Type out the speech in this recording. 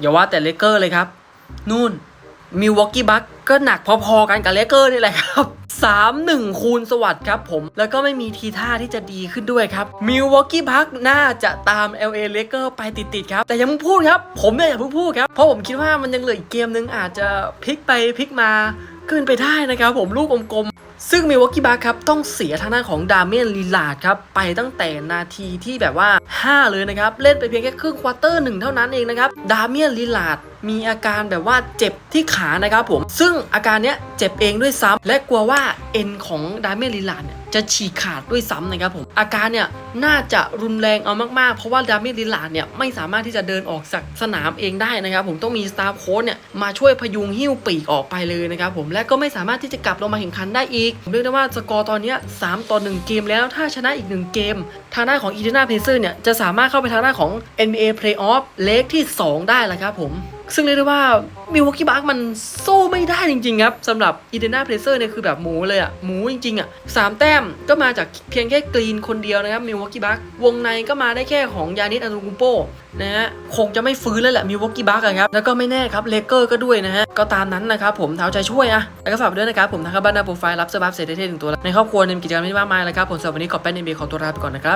อย่าว่าแต่เลเกอร์เลยครับ นู่นมิววอกกี้บัคก็หนักพอๆกันกับเลเกอร์นี่แหละครับ 3 1 คูณสวัสดครับผม แล้วก็ไม่มีทีท่าที่จะดีขึ้นด้วยครับมิววอกกี้บัคน่าจะตาม LA l a k e r ไปติดๆครับ แต่ยังพูดครับ ผมเนี่ยอย่าเพิ่งพูดครับ เพราะผมคิดว่ามันยังเหลืออีกเกมนึงอาจจะพลิกไปพลิกมาขึ้นไปได้นะครับผมลูกกลม ซึ่งมิวอกกี้บาร์ครับต้องเสียทางด้านของดาเมนลีลาดครับไปตั้งแต่นาทีที่แบบว่า 5 เลยนะครับ เล่นไปเพียงแค่ครึ่งควอเตอร์หนึ่งเท่านั้นเองนะครับดาเมนลีลาด มีอาการแบบว่าเจ็บที่ขานะครับผม ซึ่งอาการเนี้ยเจ็บเองด้วยซ้ำและกลัวว่าเอ็นของดาเมลีลาดเนี่ยจะฉีกขาดด้วยซ้ำนะครับผม อาการเนี่ยน่าจะรุนแรงเอามากๆ เพราะว่าดาเมียนลีลาดเนี่ยไม่สามารถที่จะเดินออกจากสนามเองได้นะครับผมต้องมีสตาฟโค้ชเนี่ยมาช่วยพยุงหิ้วปีกออกไปเลยนะครับผมและก็ไม่สามารถที่จะกลับลงมาแข่งขันได้อีกผมเรียกได้ว่าสกอร์ตอนนี้3ต่อ1เกมแล้วถ้าชนะอีก 1 เกม ทางด้านของอีเดนาเพเซอร์เนี่ยจะสามารถเข้าไปทางด้านของ NBA Playoff เลกที่ 2 ได้แล้วครับผม ซึ่งเรียกได้ว่ามิวกี้บาร์กมันสู้ไม่ได้จริงๆครับสำหรับอีเดน่าเพลเซอร์เนี่ยคือแบบหมูเลยอะหมูจริงๆอะสามแต้มก็มาจากเพียงแค่กรีนคนเดียวนะครับมิวกี้บาร์กวงในก็มาได้แค่ของยานิสอันตุกุมโปนะฮะคงจะไม่ฟื้นแล้วแหละมิวกี้บาร์กครับแล้วก็ไม่แน่ครับเลเกอร์ก็ด้วยนะฮะก็ตามนั้นนะครับผมเท้าใจช่วยอะแล้วก็ฝากด้วยนะครับผมทางบ้านหน้าโปรไฟล์รับเซอร์บัฟเศษเท่ๆหนึ่งตัวในครอบครัวเนี่ยมีกิจกรรมที่มากมายเลยครับผมสำหรับวันนี้ขอแป้นเอ็นบีขอตัวลาไปก่อนนะครับ